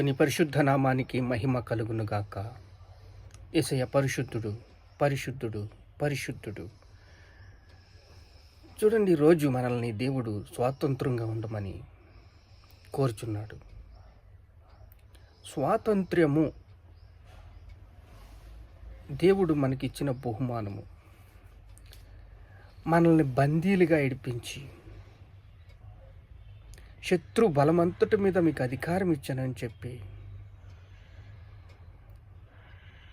నీ పరిశుద్ధ నామానికి మహిమ కలుగునుగాక. ఏసయ్య పరిశుద్ధుడు పరిశుద్ధుడు పరిశుద్ధుడు. చూడండి రోజు మనల్ని దేవుడు స్వాతంత్రంగా ఉండమని కోరుచున్నాడు. స్వాతంత్ర్యము దేవుడు మనకిచ్చిన బహుమానము. మనల్ని బందీలుగా ఏడిపించి శత్రు బలమంతటి మీద మీకు అధికారం ఇచ్చానని చెప్పి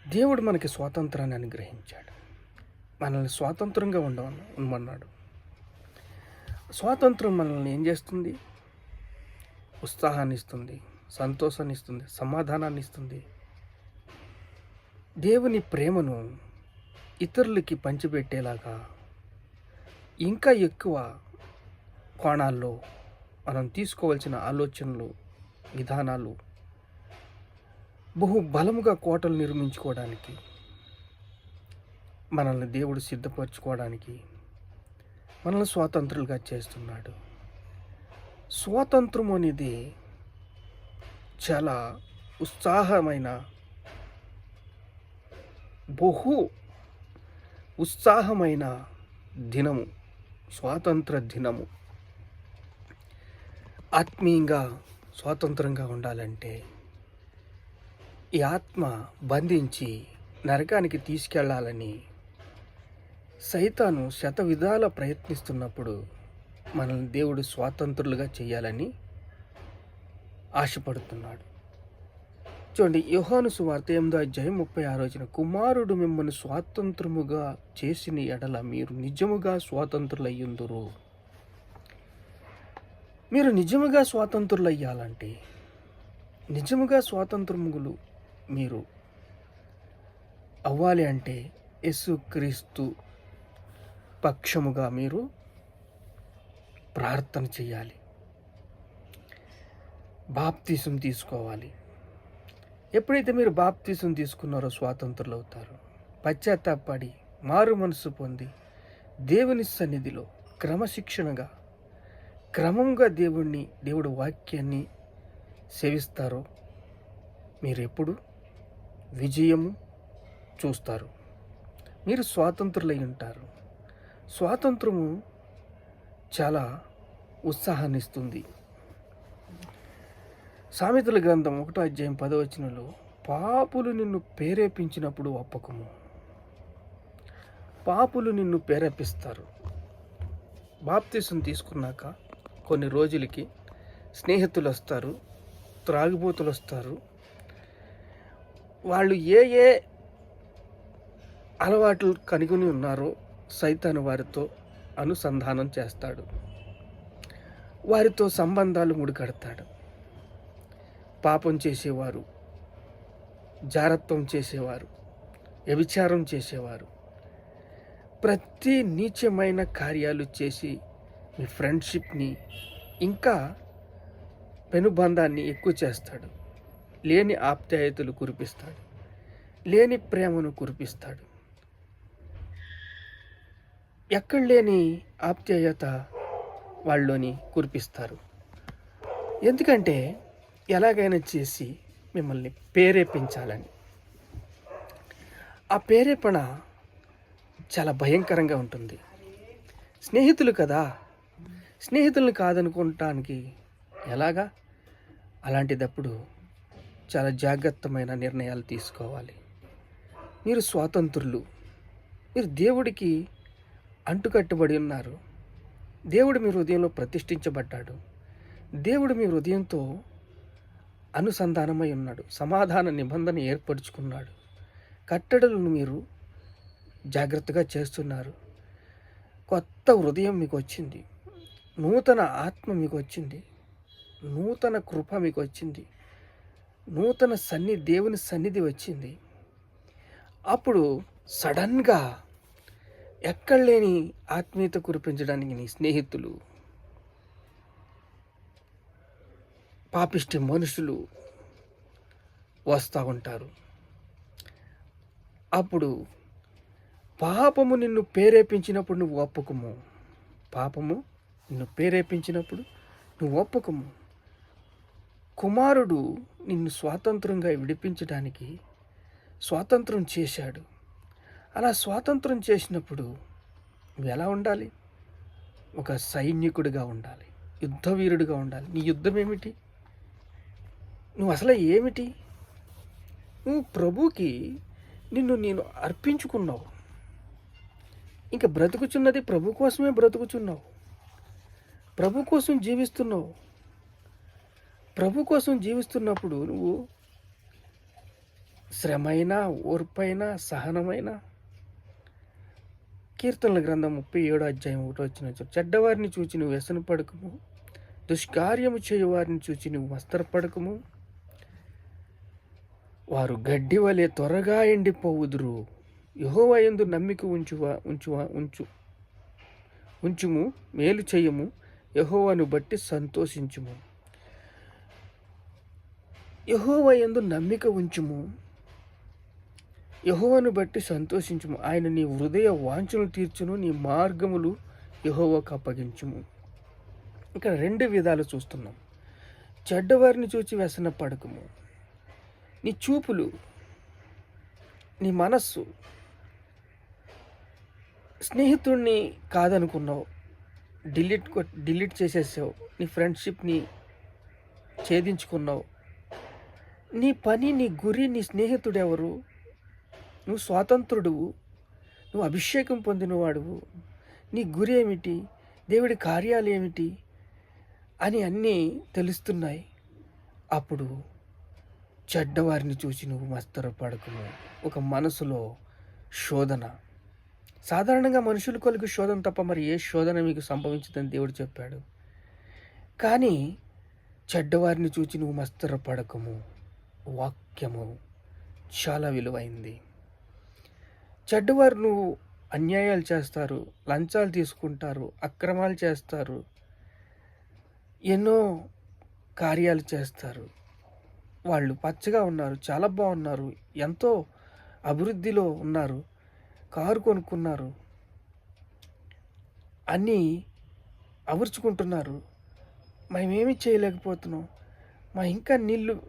దేవుడు మనకి స్వాతంత్రాన్ని అనుగ్రహించాడు. మనల్ని స్వాతంత్రంగా ఉండ ఉండమన్నాడు. స్వాతంత్రం మనల్ని ఏం చేస్తుంది? ఉత్సాహాన్ని ఇస్తుంది సంతోషాన్ని ఇస్తుంది సమాధానాన్ని ఇస్తుంది దేవుని ప్రేమను ఇతరులకి పంచిపెట్టేలాగా ఇంకా ఎక్కువ కోణాల్లో మనం తీసుకోవాల్సిన ఆలోచనలు విధానాలు బహు బలముగా కోటలు నిర్మించుకోవడానికి మనల్ని దేవుడు సిద్ధపరచుకోవడానికి మనల్ని స్వాతంత్రులుగా చేస్తున్నాడు. స్వాతంత్రం అనేది చాలా ఉత్సాహమైన బహు ఉత్సాహమైన దినము స్వాతంత్ర దినము. ఆత్మీయంగా స్వాతంత్రంగా ఉండాలంటే ఈ ఆత్మ బంధించి నరకానికి తీసుకెళ్ళాలని సైతాను శత విధాల ప్రయత్నిస్తున్నప్పుడు మనల్ని దేవుడు స్వాతంత్రులుగా చేయాలని ఆశపడుతున్నాడు. చూడండి యోహాను సువార్త ఎనిమిదో అధ్యాయం ముప్పై ఆరు వచ్చిన కుమారుడు మిమ్మల్ని స్వాతంత్రముగా చేసిన ఎడల మీరు నిజముగా స్వాతంత్రులయ్యుందురు. మీరు నిజముగా స్వాతంత్రులయ్యాలంటే నిజముగా స్వాతంత్రములు మీరు అవ్వాలి అంటే యేసుక్రీస్తు పక్షముగా మీరు ప్రార్థన చేయాలి. బాప్తీసం తీసుకోవాలి. ఎప్పుడైతే మీరు బాప్తీసం తీసుకున్నారో స్వాతంత్రులు అవుతారు పశ్చాత్తాపడి మారు మనసు పొంది దేవుని సన్నిధిలో క్రమశిక్షణగా క్రమంగా దేవుణ్ణి దేవుడు వాక్యాన్ని సేవిస్తారో మీరు ఎప్పుడు విజయము చూస్తారు. మీరు స్వాతంత్రులై ఉంటారు. స్వాతంత్రము చాలా ఉత్సాహాన్ని ఇస్తుంది సామెతల గ్రంథం ఒకటో అధ్యాయం పదవచనంలో పాపులు నిన్ను ప్రేరేపించినప్పుడు ఒప్పకము పాపులు నిన్ను ప్రేరేపిస్తారు. బాప్తీసం తీసుకున్నాక కొన్ని రోజులకి స్నేహితులు వస్తారు త్రాగుబోతులు వస్తారు వాళ్ళు ఏ ఏ అలవాట్లు కనుగొని ఉన్నారో సైతాను వారితో అనుసంధానం చేస్తాడు. వారితో సంబంధాలు ముడికడతాడు పాపం చేసేవారు జారత్వం చేసేవారు వ్యభిచారం చేసేవారు. ప్రతి నీచమైన కార్యాలు చేసి మీ ఫ్రెండ్షిప్ని ఇంకా పెనుబంధాన్ని ఎక్కువ చేస్తాడు. లేని ఆప్యాయతలు కురిపిస్తాడు. లేని ప్రేమను కురిపిస్తాడు. ఎక్కడ లేని ఆప్యాయత వాళ్ళలోని కురిపిస్తారు. ఎందుకంటే ఎలాగైనా చేసి మిమ్మల్ని ప్రేరేపించాలని. ఆ ప్రేరేపణ చాలా భయంకరంగా ఉంటుంది. స్నేహితులు కదా స్నేహితులను కాదనుకోవటానికి ఎలాగా? అలాంటిదప్పుడు చాలా జాగ్రత్తమైన నిర్ణయాలు తీసుకోవాలి. మీరు స్వాతంత్రులు. మీరు దేవుడికి అంటుకట్టుబడి ఉన్నారు. దేవుడు మీ హృదయంలో ప్రతిష్ఠించబడ్డాడు. దేవుడు మీ హృదయంతో అనుసంధానమై ఉన్నాడు. సమాధాన నిబంధన ఏర్పరచుకున్నాడు. కట్టడలను మీరు జాగ్రత్తగా చేస్తున్నారు. కొత్త హృదయం మీకు వచ్చింది. నూతన ఆత్మ మీకు వచ్చింది నూతన కృప మీకు వచ్చింది నూతన సన్ని దేవుని సన్నిధి వచ్చింది. అప్పుడు సడన్గా ఎక్కడ లేని ఆత్మీయత కురిపించడానికి నీ స్నేహితులు పాపిష్టి మనుషులు వస్తూ ఉంటారు. అప్పుడు పాపము నిన్ను ప్రేరేపించినప్పుడు నువ్వు ఒప్పుకుము. పాపము నిన్ను ప్రేరేపించినప్పుడు నువ్వు ఒప్పుకుము. కుమారుడు నిన్ను స్వాతంత్రంగా విడిపించడానికి స్వాతంత్రం చేశాడు. అలా స్వాతంత్రం చేసినప్పుడు నువ్వు ఎలా ఉండాలి? ఒక సైనికుడిగా ఉండాలి. యుద్ధవీరుడిగా ఉండాలి. నీ యుద్ధం ఏమిటి? నువ్వు అసలు ఏమిటి? నువ్వు ప్రభుకి నిన్ను నేను అర్పించుకున్నావు. ఇంకా బ్రతుకుచున్నది ప్రభు కోసమే బ్రతుకుచున్నావు. ప్రభు కోసం జీవిస్తున్నావు. ప్రభు కోసం జీవిస్తున్నప్పుడు నువ్వు శ్రమైన ఓర్పైన సహనమైన? కీర్తనల గ్రంథం ముప్పై ఏడో అధ్యాయం ఒకటో వచ్చిన చెడ్డవారిని చూచి నువ్వు వ్యసన పడకము దుష్కార్యము చేయువారిని చూచి నువ్వు వస్త్రపడకము. వారు గడ్డి వలె త్వరగా ఎండిపోవుదురు. యహోవయందు నమ్మిక ఉంచువా ఉంచువా ఉంచు. ఉంచుము మేలు చేయము. యహోవాను బట్టి సంతోషించుము. యహోవయందు నమ్మిక ఉంచుము. యహోవను బట్టి సంతోషించుము. ఆయన నీ హృదయ వాంఛను తీర్చును నీ మార్గములు యహోవకు అప్పగించుము. ఇక్కడ రెండు విధాలు చూస్తున్నాం. చెడ్డవారిని చూచి వ్యసన పడకము. నీ చూపులు నీ మనస్సు స్నేహితుడిని కాదనుకున్నావు. Delete delete చేసేసావు. నీ ఫ్రెండ్షిప్ని ఛేదించుకున్నావు. నీ పని నీ గురి నీ స్నేహితుడు ఎవరు నువ్వు స్వాతంత్రుడువు. నువ్వు అభిషేకం పొందినవాడువు. నీ గురి ఏమిటి? దేవుడి కార్యాలు ఏమిటి? అని అన్నీ తెలుస్తున్నాయి. అప్పుడు చెడ్డవారిని చూసి నువ్వు మస్తరపడకును ఒక మనసులో శోధన. సాధారణంగా మనుషుల కొలికి శోధన తప్ప మరి ఏ శోధన మీకు సంభవించదని దేవుడు చెప్పాడు. కానీ చెడ్డవారిని చూచి నువ్వు మస్తరపడకము. వాక్యము చాలా విలువైంది. చెడ్డవారు నువ్వు అన్యాయాలు చేస్తారు లంచాలు తీసుకుంటారు అక్రమాలు చేస్తారు ఎన్నో కార్యాలు చేస్తారు. వాళ్ళు పచ్చగా ఉన్నారు చాలా బాగున్నారు ఎంతో అభివృద్ధిలో ఉన్నారు. కారు కొనుక్కున్నారు. అని అమర్చుకుంటున్నారు మేమేమి చేయలేకపోతున్నాం. మా ఇంకా నీళ్ళు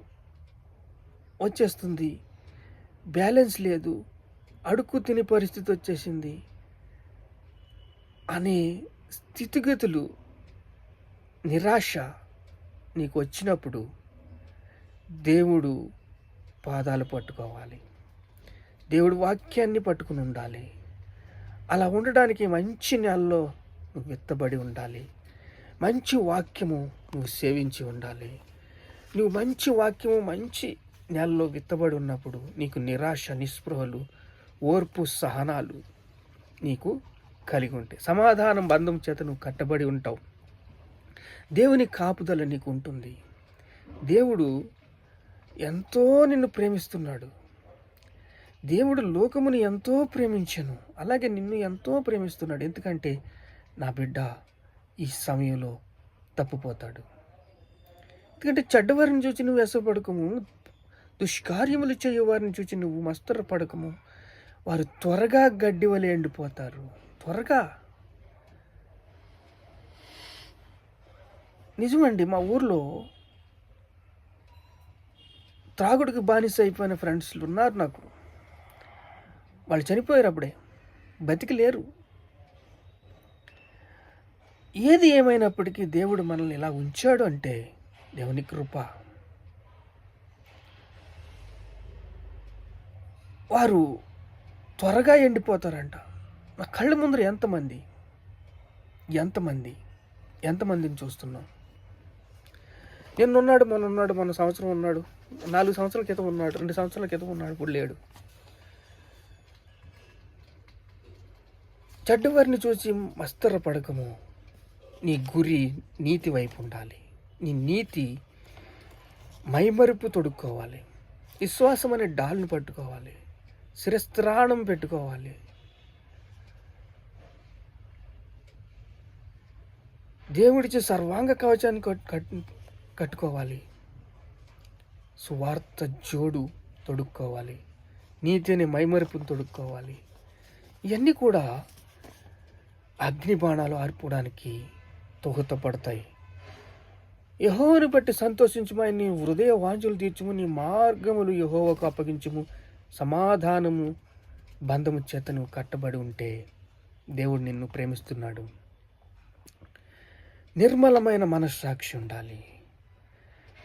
వచ్చేస్తుంది. బ్యాలెన్స్ లేదు. అడుక్కు తినే పరిస్థితి వచ్చేసింది. అనే స్థితిగతులు నిరాశ నీకు వచ్చినప్పుడు దేవుడు పాదాలు పట్టుకోవాలి. దేవుడు వాక్యాన్ని పట్టుకుని ఉండాలి. అలా ఉండడానికి మంచి నెలలో నువ్వు విత్తబడి ఉండాలి. మంచి వాక్యము నువ్వు సేవించి ఉండాలి. నువ్వు మంచి వాక్యము మంచి నెలలో విత్తబడి ఉన్నప్పుడు నీకు నిరాశ నిస్పృహలు ఓర్పు సహనాలు నీకు కలిగి ఉంటాయి. సమాధానం బంధం చేత నువ్వు కట్టబడి ఉంటావు. దేవుని కాపుదల నీకు ఉంటుంది. దేవుడు ఎంతో నిన్ను ప్రేమిస్తున్నాడు. దేవుడు లోకమును ఎంతో ప్రేమించను. అలాగే నిన్ను ఎంతో ప్రేమిస్తున్నాడు. ఎందుకంటే నా బిడ్డ ఈ సమయంలో తప్పుపోతాడు. ఎందుకంటే చెడ్డవారిని చూచి నువ్వు వెసపడకము దుష్కార్యములు చేయవారిని చూచి నువ్వు మస్తర పడకము వారు త్వరగా గడ్డి వలె ఎండిపోతారు. త్వరగా. నిజమండి మా ఊర్లో త్రాగుడికి బానిస అయిపోయిన ఫ్రెండ్స్లు ఉన్నారు నాకు. వాళ్ళు చనిపోయారు అప్పుడే బతికి లేరు ఏది ఏమైనప్పటికీ దేవుడు మనల్ని ఇలా ఉంచాడు అంటే దేవుని కృప. వారు త్వరగా ఎండిపోతారంట. నా కళ్ళ ముందర ఎంతమంది? ఎంతమంది? ఎంతమందిని చూస్తున్నాం? నిన్నున్నాడు మొన్న ఉన్నాడు మొన్న సంవత్సరం ఉన్నాడు నాలుగు సంవత్సరాల క్రితం ఉన్నాడు రెండు సంవత్సరాల క్రితం ఉన్నాడు ఇప్పుడు లేడు. చెడ్డవారిని చూసి మస్తర పడకము నీ గురి నీతి వైపు ఉండాలి. నీ నీతి మైమరుపు తొడుక్కోవాలి. విశ్వాసం అనే డాల్ను పట్టుకోవాలి. శిరస్త్రాణం పెట్టుకోవాలి. దేవుడిచ్చే సర్వాంగ కవచాన్ని కట్టుకోవాలి. సువార్త జోడు తొడుక్కోవాలి. నీతి అనే మైమరుపును తొడుక్కోవాలి. ఇవన్నీ కూడా అగ్ని బాణాలు ఆర్పడానికి దోహదపడతాయి యహోవను బట్టి సంతోషించుమని నీ హృదయ వాంఛలు తీర్చుము నీ మార్గములు యహోవకు అప్పగించుము. సమాధానము బంధము చేత నువ్వు కట్టబడి ఉంటే దేవుడు నిన్ను ప్రేమిస్తున్నాడు. నిర్మలమైన మనస్సాక్షి ఉండాలి.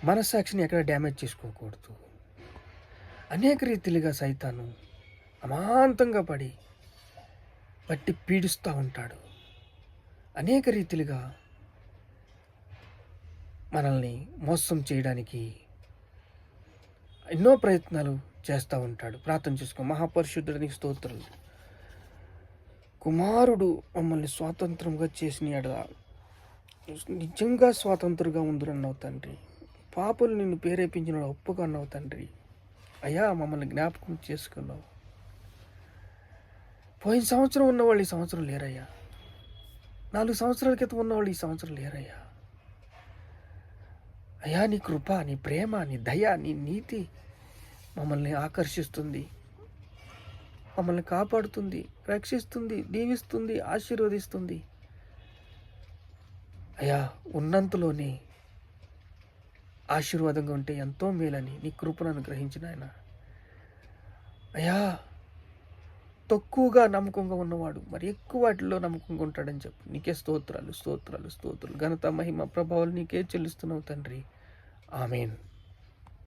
మనస్సాక్షిని ఎక్కడ డ్యామేజ్ చేసుకోకూడదు. అనేక రీతిలుగా సైతాను అమాంతంగా పడి పట్టి పీడిస్తూ ఉంటాడు. అనేక రీతిలుగా మనల్ని మోసం చేయడానికి ఎన్నో ప్రయత్నాలు చేస్తూ ఉంటాడు. ప్రార్థన చేసుకో. మహాపరిశుద్ధుడికి స్తోత్రం. కుమారుడు మమ్మల్ని స్వాతంత్రంగా చేసిన నిజంగా స్వాతంత్రంగా ఉందిరన్నావు తండ్రి. పాపలు నిన్ను ప్రేరేపించిన ఒప్పుగా అన్నావు తండ్రి. అయ్యా మమ్మల్ని జ్ఞాపకం చేసుకున్నావు. పోయిన సంవత్సరం ఉన్నవాళ్ళు ఈ సంవత్సరం లేరయ్యా. నాలుగు సంవత్సరాల క్రితం ఉన్నవాళ్ళు ఈ సంవత్సరం లేరయ్యా. అయ్యా నీ కృప నీ ప్రేమ నీ దయ నీ నీతి మమ్మల్ని ఆకర్షిస్తుంది. మమ్మల్ని కాపాడుతుంది రక్షిస్తుంది దీవిస్తుంది ఆశీర్వదిస్తుంది. అయ్యా ఉన్నంతలోనే ఆశీర్వాదంగా ఉంటే ఎంతో మేలని నీ కృపను అనుగ్రహించిన ఆయన. అయ్యా తక్కువగా నమ్మకంగా ఉన్నవాడు మరి ఎక్కువ వాటిలో నమ్మకంగా ఉంటాడని చెప్పి. నీకే స్తోత్రాలు స్తోత్రాలు స్తోత్రాలు. ఘనత మహిమ ప్రభావాలు నీకే చెల్లిస్తున్నావు తండ్రి. ఆమెన్.